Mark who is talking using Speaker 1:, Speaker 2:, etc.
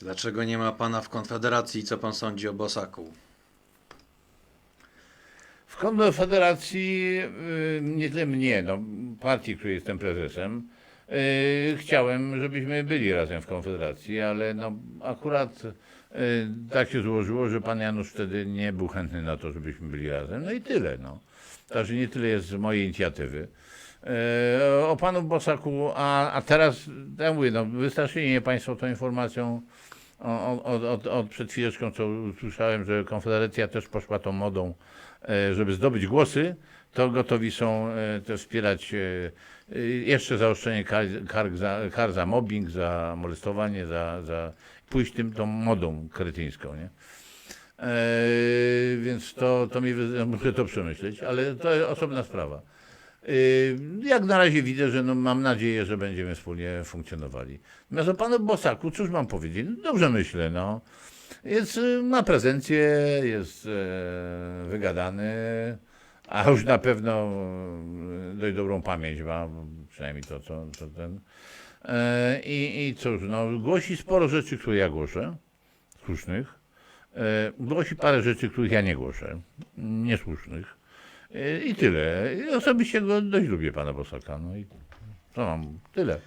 Speaker 1: Dlaczego nie ma pana w Konfederacji i co pan sądzi o Bosaku?
Speaker 2: W Konfederacji y, nie tyle mnie, no, partii, której jestem prezesem, y, chciałem, żebyśmy byli razem w Konfederacji, ale no, akurat y, tak się złożyło, że pan Janusz wtedy nie był chętny na to, żebyśmy byli razem. No i tyle. No. Także nie tyle jest z mojej inicjatywy. Y, O panu Bosaku, a, a teraz, ja mówię, no, wystraszyli mnie państwo tą informacją od, od, od, przed chwileczką, co usłyszałem, że Konfederacja też poszła tą modą, e, żeby zdobyć głosy, to gotowi są e, też wspierać e, e, jeszcze zaostrzenie kar, kar, za, kar za mobbing, za molestowanie, za, za pójść tym tą modą kretyńską, nie? E, więc to, to mi, muszę to przemyśleć, ale to osobna sprawa. Y, Jak na razie widzę, że no mam nadzieję, że będziemy wspólnie funkcjonowali. Natomiast o panu Bosaku, cóż mam powiedzieć? No Dobrze myślę, no. Jest, y, ma prezencję, jest e, wygadany, a już na pewno e, dość dobrą pamięć ma, przynajmniej to, co, co ten. E, I, I cóż, no, głosi sporo rzeczy, które ja głoszę, słusznych. E, Głosi parę rzeczy, których ja nie głoszę, niesłusznych. I tyle. Osobiście go dość lubię, pana Bosaka. No i co mam? Tyle.